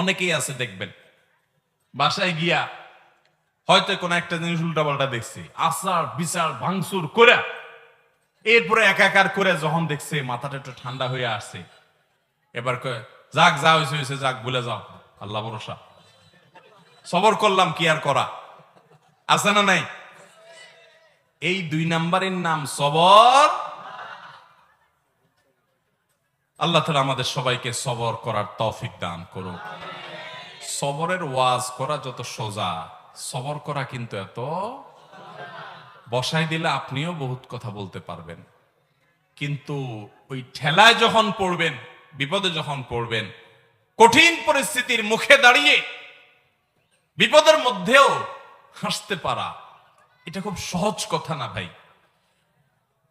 অনেকেই আছে, দেখবেন। বাসায় গিয়া হয়তো কোনো একটা জিনিস উল্টাপাল্টা দেখছি, আচার বিচার ভাঙচুর করে এরপরে একাকার করে যখন দেখছে মাথাটা একটু ঠান্ডা হয়ে আসছে, এবার যাক, যা হয়েছে হয়েছে যাক ভুলে যাও, আল্লাহ ভরসা। সবর করলাম, কি আর করা? আছে না নাই? এই দুই নাম্বারের নাম সবর আল্লাহ তালা আমাদের সবাইকে সবর করার তৌফিক দান করুক সবরের ওয়াজ করা যত সোজা, সবর করা কিন্তু এত বসাই দিলে আপনিও বহুত কথা বলতে পারবেন। কিন্তু ওই ঠেলায় যখন পড়বেন, বিপদে যখন পড়বেন, কঠিন পরিস্থিতির মুখে দাঁড়িয়ে বিপদের মধ্যেও হাসতে পারা, এটা খুব সহজ কথা না ভাই।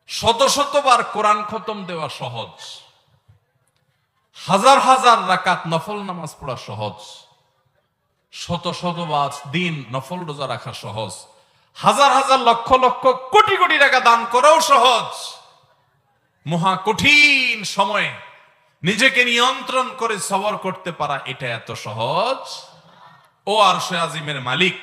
শত শতবার কোরআন খতম দেওয়া সহজ। হাজার হাজার রাকাত নফল নামাজ পড়া সহজ। শত শতবার দিন নফল রোজা রাখা সহজ। হাজার হাজার লক্ষ লক্ষ কোটি কোটি টাকা দান করাও সহজ। মহা কঠিন সময়ে নিজেকে নিয়ন্ত্রণ করে সবর করতে পারা এটা এত সহজ। ও আর আজিমের মালিক।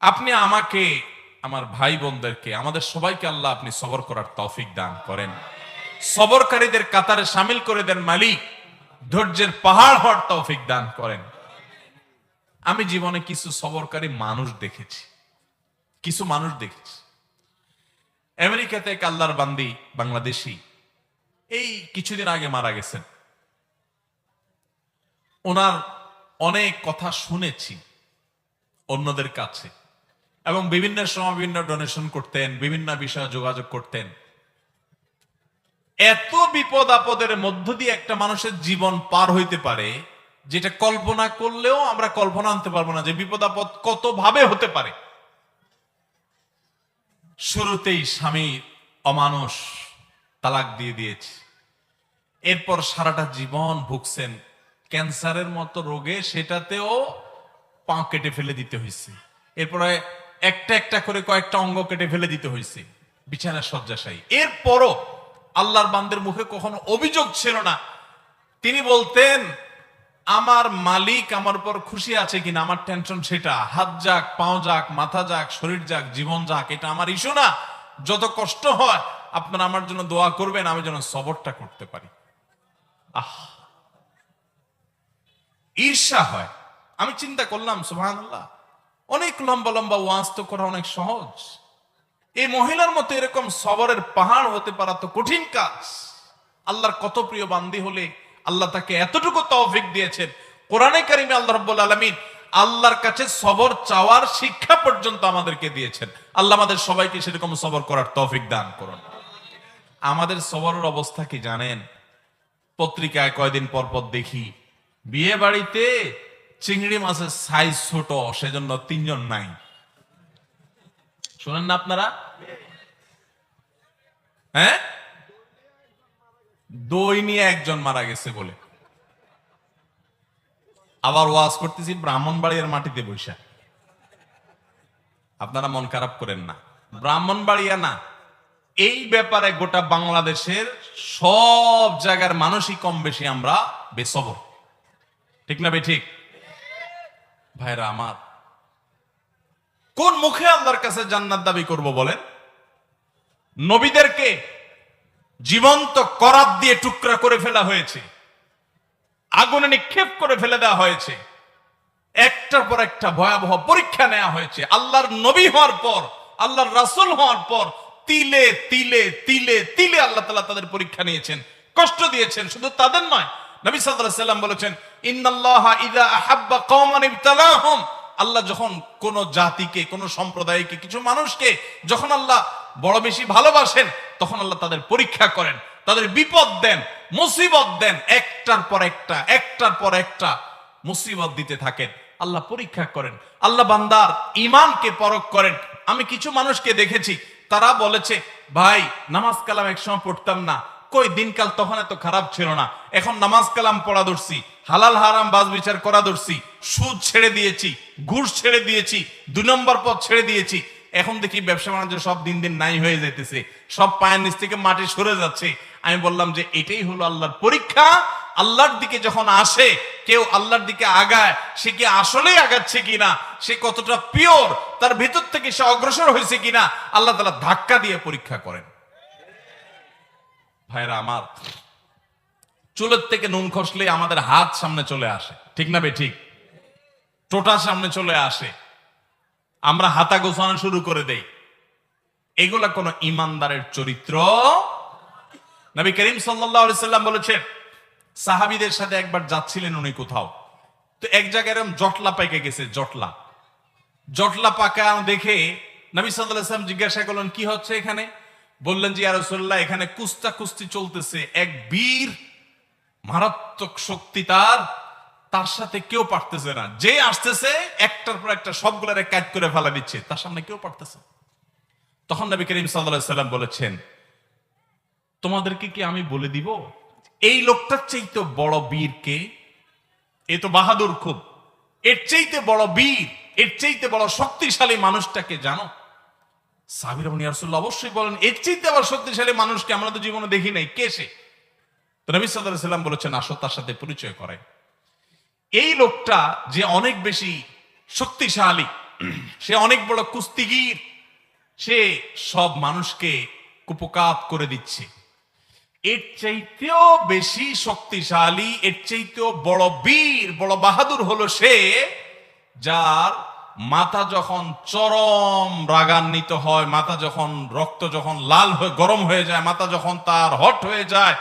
আপনি আমাকে, আমার ভাই বোনদেরকে, আমাদের সবাইকে আল্লাহ আপনি সবর করার তৌফিক দান করেন। সবরকারীদের কাতারে সামিল করে দেন মালিক। ধৈর্যের পাহাড় হওয়ার তৌফিক দান করেন। আমি জীবনে কিছু সবরকারী মানুষ দেখেছি। কিছু মানুষ দেখেছি। আমেরিকাতে এক আল্লাহর বান্দি বাংলাদেশি। এই কিছুদিন আগে মারা গেছেন। ওনার অনেক কথা শুনেছি অন্যদের কাছে এবং বিভিন্ন সময় বিভিন্ন ডোনেশন করতেন, বিভিন্ন বিষয়ে যোগাযোগ করতেন। এত বিপদ আপদের মধ্য দিয়ে একটা মানুষের জীবন পার হইতে পারে, যেটা কল্পনা করলেও আমরা কল্পনা আনতে পারব না যে বিপদ আপদ কত ভাবে হতে পারে। শুরুতেই স্বামী অমানুষ তালাক দিয়ে দিয়েছে। এরপর সারাটা জীবন ভুগছেন। ক্যান্সারের মতো রোগে সেটাতেও পা কেটে ফেলে দিতে হয়েছে এরপরে একটা একটা করে কয়েকটা অঙ্গ কেটে ফেলে দিতে হয়েছে বিছানা শয্যাশায়ী। এরপরও আল্লাহর বান্দের মুখে কখনো অভিযোগ ছিল না। তিনি বলতেন, আমার মালিক আমার উপর খুশি আছে কিনা, আমার টেনশন সেটা। হাত যাক, পাও যাক, মাথা যাক, শরীর যাক, জীবন যাক, এটা আমার ইস্যু না। যত কষ্ট হয়, আপনারা আমার জন্য দোয়া করবেন, আমি যেন সবরটা করতে পারি। আহ! ঈর্ষা হয়। আমি চিন্তা করলাম সুহান অনেক লম্বা লম্বা ওয়াজ তো করা অনেক সহজ। এই মহিলার মতো এরকম সবরের পাহাড় হতে পারা তো কঠিন কাজ। আল্লাহর কত প্রিয় বান্দি হলে আল্লাহ তাকে এতটুকু তৌফিক দিয়েছেন। কোরআনে কারিমে আল্লাহ রব্বুল আলমিন আল্লাহর কাছে সবর চাওয়ার শিক্ষা পর্যন্ত আমাদেরকে দিয়েছেন। আল্লাহ আমাদের সবাইকে সেরকম সবর করার তৌফিক দান করুন। আমাদের সবরের অবস্থা কি জানেন? পত্রিকায় কয়দিন পর পর দেখি, বিয়ে বাড়িতে চিংড়ি মাছের সাইজ ছোট, সেজন্য তিনজন নাই। শোনেন না আপনারা। হ্যাঁ? দই নিয়ে একজন মারা গেছে বলে। আবার ওয়াজ করতেছি ব্রাহ্মণবাড়িয়ার মাটিতে বৈশা। আপনারা মন খারাপ করেন না। ব্রাহ্মণবাড়িয়া না, এই ব্যাপারে গোটা বাংলাদেশের সব জায়গার মানুষই কম বেশি আমরা বেসবর। ঠিক না বে ঠিক? ভাইরা আমার কোন মুখে আল্লাহর কাছে জান্নাত দাবি করব বলেন? নবীদেরকে জীবন্ত করাত দিয়ে টুকরা করে ফেলা হয়েছে। আগুনে নিক্ষেপ করে ফেলে দেওয়া হয়েছে। একটার পর একটা ভয়াবহ পরীক্ষা নেওয়া হয়েছে। আল্লাহর নবী হওয়ার পর, আল্লাহর রাসূল হওয়ার পর তিলে তিলে তিলে তিলে আল্লাহ তালা তাদের পরীক্ষা নিয়েছেন। কষ্ট দিয়েছেন, শুধু তাদের নয়। নবী সাল্লাম বলেছেন, ইন্নাল্লাহা ইযা আহাব্বা কওমান ইবতালাহুম। আল্লাহ যখন কোন জাতিকে, কোন সম্প্রদায়কে, কিছু মানুষকে যখন আল্লাহ বড় বেশি ভালোবাসেন, তখন আল্লাহ তাদের পরীক্ষা করেন, তাদের বিপদ দেন, মুসিবত দেন, একটার পর একটা, একটার পর একটা মুসিবত দিতে থাকেন। আল্লাহ পরীক্ষা করেন। আল্লাহ বান্দার ইমানকে পরখ করেন। আমি কিছু মানুষকে দেখেছি, তারা বলেছে, ভাই, নামাজ কালাম একসময় পড়তাম না। কই দিনকাল তখন এত খারাপ ছিল না। এখন নামাজ কালাম পড়া ধরছি, হালাল হারাম বাজ বিচার করা ধরছি, সুদ ছেড়ে দিয়েছি, ঘুষ ছেড়ে দিয়েছি, দু নম্বর পথ ছেড়ে দিয়েছি। এখন দেখি ব্যবসা বাণিজ্য সব দিন দিন নাই হয়ে যাইতেছে, সব পায়ের নিচ থেকে মাটি সরে যাচ্ছে। আমি বললাম যে এটাই হলো আল্লাহর পরীক্ষা, আল্লাহর দিকে যখন আসে, কেউ আল্লাহর দিকে আগায়, সে কি আসলেই আগাচ্ছে কিনা? সে কতটা পিওর তার ভিতর থেকে সে অগ্রসর হয়েছে কিনা? আল্লাহ তালা ধাক্কা দিয়ে পরীক্ষা করেন। ভাইরা আমার, চুলের থেকে নুন খসলে আমাদের হাত সামনে চলে আসে। ঠিক না বে ঠিক? টোটা সামনে চলে আসে। আমরা হাতা গোছানো শুরু করে দেই। এগুলা কোন ইমানদারের চরিত্র? নবী করিম সাল্লাম বলেছেন, সাহাবিদের সাথে একবার যাচ্ছিলেন উনি কোথাও। তো এক জায়গায় এরকম জটলা পাইকে গেছে, জটলা। জটলা পাকা দেখে নবী সাল্লাম জিজ্ঞাসা করলেন, কি হচ্ছে এখানে? বললেন যে আরসোল্লাহ এখানে কুস্তা কুস্তি চলতেছে। এক বীর মারাত্মক শক্তি তার তার সাথে কেউ পারতেছে না। যে আসতেছে, একটার পর একটা সবগুলারে কাজ করে ফেলা দিচ্ছে, তার সামনে কেউ পারতেছে তখন নবী করিম সাল্লাম বলেছেন, তোমাদেরকে কি আমি বলে দিব? এই লোকটার চাইতে বড় বীর কে? এ তো বাহাদুর খুব। এর চাইতে বড় বীর, এর চাইতে বড় শক্তিশালী মানুষটাকে জানো? সাবির রহমান অবশ্যই বলেন, এর চাইতে আবার শক্তিশালী মানুষকে আমরা তো জীবনে দেখি নাই। কে সে? তো নবী সাল্লাহ সাল্লাম বলেছেন, আসো তার সাথে পরিচয় করে এই লোকটা যে অনেক বেশি শক্তিশালী, সে অনেক বড় কুস্তিগির, সে সব মানুষকে কুপকাত করে দিচ্ছে। এর চাইতেও বেশি শক্তিশালী, এর চাইতেও বড় বীর, বড় বাহাদুর হলো সে, যার মাথা যখন চরম রাগান্বিত হয়, মাথা যখন রক্ত যখন লাল হয়ে, গরম হয়ে যায়, মাথা যখন তার হট হয়ে যায়,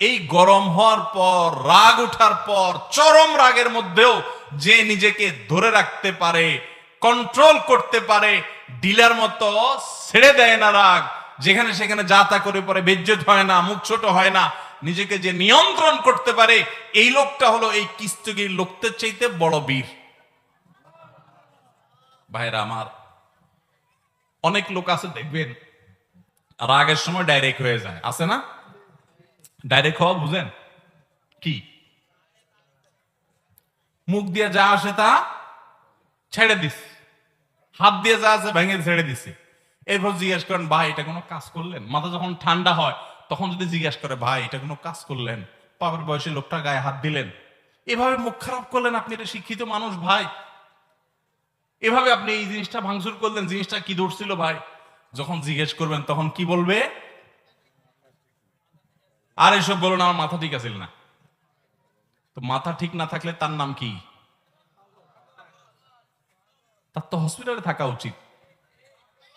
এই গরম হওয়ার পর, রাগ ওঠার পর, চরম রাগের মধ্যেও যে নিজেকে ধরে রাখতে পারে কন্ট্রোল করতে পারে ডিলার মতো ছেড়ে দেয় না রাগ। যেখানে সেখানে যা তা করে পরে বেজ্জত হয় না, মুখ ছোট হয় না, নিজেকে যে নিয়ন্ত্রণ করতে পারে, এই লোকটা হলো এই কিস্তগির লোকদের চাইতে বড় বীর। ভাইরা আমার, অনেক লোক আছে দেখবেন, রাগের সময় ডাইরেক্ট হয়ে যায়। আছে না? ডাইরেক্ট হওয়া বুঝেন? কি? মুখ দিয়ে যা আসে তা ছেড়ে দিস। হাত দিয়ে যা আছে ভেঙে ছেড়ে দিছি এরপর জিজ্ঞেস করেন, ভাই, এটা কোনো কাজ করলেন? মাথা যখন ঠান্ডা হয়, তখন যদি জিজ্ঞেস করে, ভাই, এটা কোনো কাজ করলেন? পাপের বয়সী লোকটা গায়ে হাত দিলেন। এভাবে মুখ খারাপ করলেন, আপনি এটা শিক্ষিত মানুষ, ভাই। এভাবে আপনি এই জিনিসটা ভাঙচুর করলেন, জিনিসটা কি ধরছিল ভাই? যখন জিজ্ঞেস করবেন, তখন কি বলবে? আর এসব বলুন আমার মাথা ঠিক আছিল না। তো মাথা ঠিক না থাকলে তার নাম কি? তার তো হসপিটালে থাকা উচিত।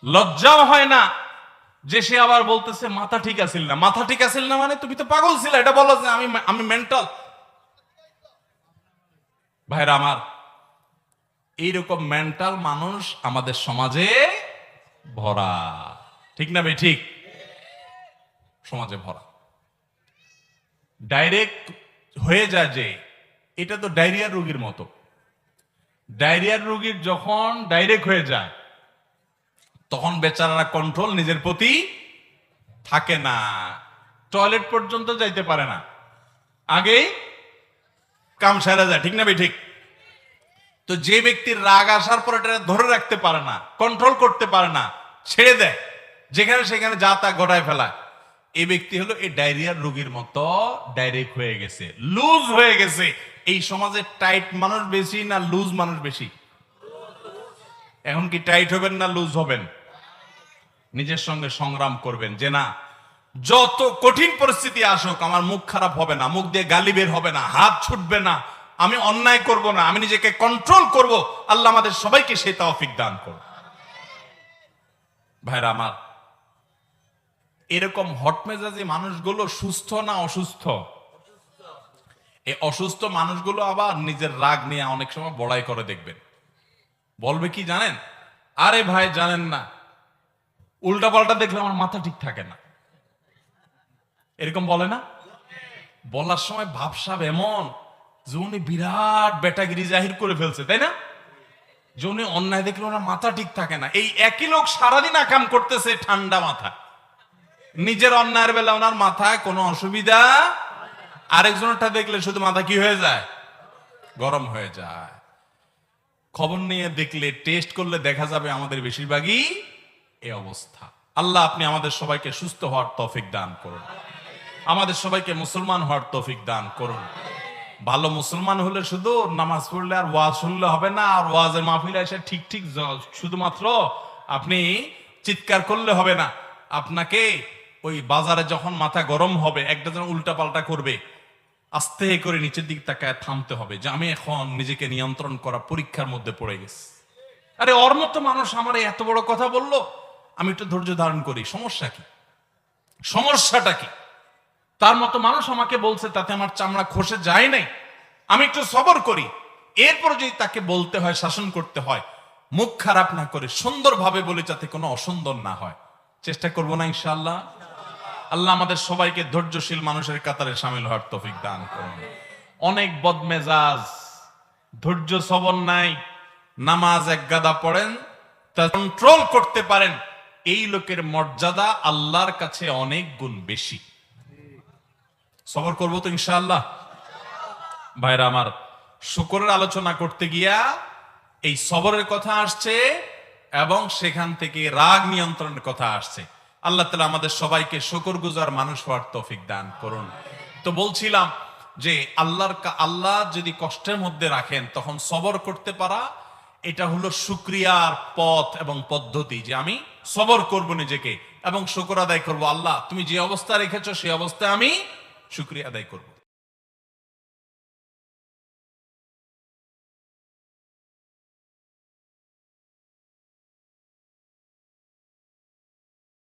লজ্জাও হয় না যে সে আবার বলতেছে, মাথা ঠিক আছিল না। মাথা ঠিক আছিল না মানে তুমি তো পাগল ছিল, এটা বলো যে আমি আমি মেন্টাল ভাইরা আমার এইরকম মেন্টাল মানুষ আমাদের সমাজে ভরা। ঠিক না ভাই? ঠিক? সমাজে ভরা। ডাইরেক্ট হয়ে যায় যে, এটা তো ডায়রিয়ার রোগীর মতো। ডায়রিয়ার রোগীর যখন ডাইরেক্ট হয়ে যায়, তখন বেচারারা কন্ট্রোল নিজের প্রতি থাকে না। টয়লেট পর্যন্ত যাইতে পারে না। আগেই কাম সারা যায়। ঠিক না ভাই? ঠিক? তো যে ব্যক্তির রাগ আসার পর এটা ধরে রাখতে পারে না কন্ট্রোল করতে পারে না, ছেড়ে দেয়, যেখানে সেখানে যা তা ঘটায় ফেলায়। এই ব্যক্তি হলো এই ডায়রিয়ার রোগীর মতো ডাইরেক্ট হয়ে গেছে লুজ হয়ে গেছে। এই সমাজে টাইট মানুষ বেশি না লুজ মানুষ বেশি? এখন কি টাইট হবেন না লুজ হবেন? নিজের সঙ্গে সংগ্রাম করবেন, যে না, যত কঠিন পরিস্থিতি আসুক, আমার মুখ খারাপ হবে না, মুখ দিয়ে গালি বের হবে না, হাত ছুটবে না আমি অন্যায় করব না, আমি নিজেকে কন্ট্রোল করব। আল্লাহ আমাদের সবাইকে সে তৌফিক দান করুন। ভাইরা আমার, এরকম হটমেজাজি মানুষগুলো সুস্থ না অসুস্থ? এই অসুস্থ মানুষগুলো আবার নিজের রাগ নিয়ে অনেক সময় বড়াই করে দেখবেন। বলবে কি জানেন? আরে ভাই, জানেন না। উল্টা পাল্টা দেখলে আমার মাথা ঠিক থাকে না। এরকম বলে না? বলার সময় ভাবসাব এমন। উনি বিরাট বেটাগিরি জাহির করে ফেলছে, তাই না? উনি অন্যায় দেখলে ওনার মাথা ঠিক থাকে না। এই একই লোক সারাদিন আকাম করতেছে ঠান্ডা মাথা নিজের অন্যায়ের বেলা ওনার মাথায় কোনো অসুবিধা আরেকজনেরটা দেখলে শুধু মাথা কি হয়ে যায়? গরম হয়ে যায়। খবর নিয়ে দেখলে, টেস্ট করলে দেখা যাবে আমাদের বেশিরভাগই এই অবস্থা। আল্লাহ আপনি আমাদের সবাইকে সুস্থ হওয়ার তৌফিক দান করুন। আমাদের সবাইকে মুসলমান হওয়ার তৌফিক দান করুন। ভালো মুসলমান হলে শুধু নামাজ পড়লে আর ওয়াজ শুনলে হবে না, আর ওয়াজের মাহফিলে এসে ঠিক ঠিক শুধুমাত্র আপনি চিৎকার করলে হবে না। আপনাকে ওই বাজারে যখন মাথা গরম হবে, একটা যেন উল্টা পাল্টা করবে, আস্তে করে নিচের দিক তাকায় থামতে হবে যে আমি এখন নিজেকে নিয়ন্ত্রণ করা পরীক্ষার মধ্যে পড়ে গেছি। আরে ওর মতো মানুষ আমার এত বড় কথা বলল, আমি একটু ধৈর্য ধারণ করি। সমস্যা কি? সমস্যাটা কি? তার মতো মানুষ আমাকে বলছে, তাতে আমার চামড়া খসে যায় নাই। আমি একটু সবর করি। এরপর যদি তাকে বলতে হয়, শাসন করতে হয়, মুখ খারাপ না করে, সুন্দরভাবে বলে যাতে কোনো অসুন্দর না হয়। চেষ্টা করব না, ইনশাআল্লাহ? আল্লাহ আমাদের সবাইকে ধৈর্যশীল মানুষের কাতারে সামিল হওয়ার তৌফিক দান করুন। অনেক বদমেজাজ, ধৈর্য সবর নাই, নামাজ এক গাদা পড়েন, তা কন্ট্রোল করতে পারেন। এই লোকের মর্যাদা আল্লাহর কাছে অনেক গুণ বেশি। সবর করব তো ইনশাআল্লাহ। ভাইরা আমার, শুকরের আলোচনা করতে গিয়া এই সবরের কথা আসছে এবং সেখান থেকে রাগ নিয়ন্ত্রণের কথা আসছে। আল্লাহ তালা আমাদের সবাইকে শকর গুজার মানুষ হওয়ার তৌফিক দান করুন। তো বলছিলাম যে আল্লাহর আল্লাহ যদি কষ্টের মধ্যে রাখেন, তখন সবর করতে পারা, এটা হলো শুক্রিয়ার পথ এবং পদ্ধতি যে আমি সবর করব নিজেকে এবং শুকর আদায় করব। আল্লাহ, তুমি যে অবস্থা রেখেছো, সেই অবস্থায় আমি শুক্রিয়া আদায় করব।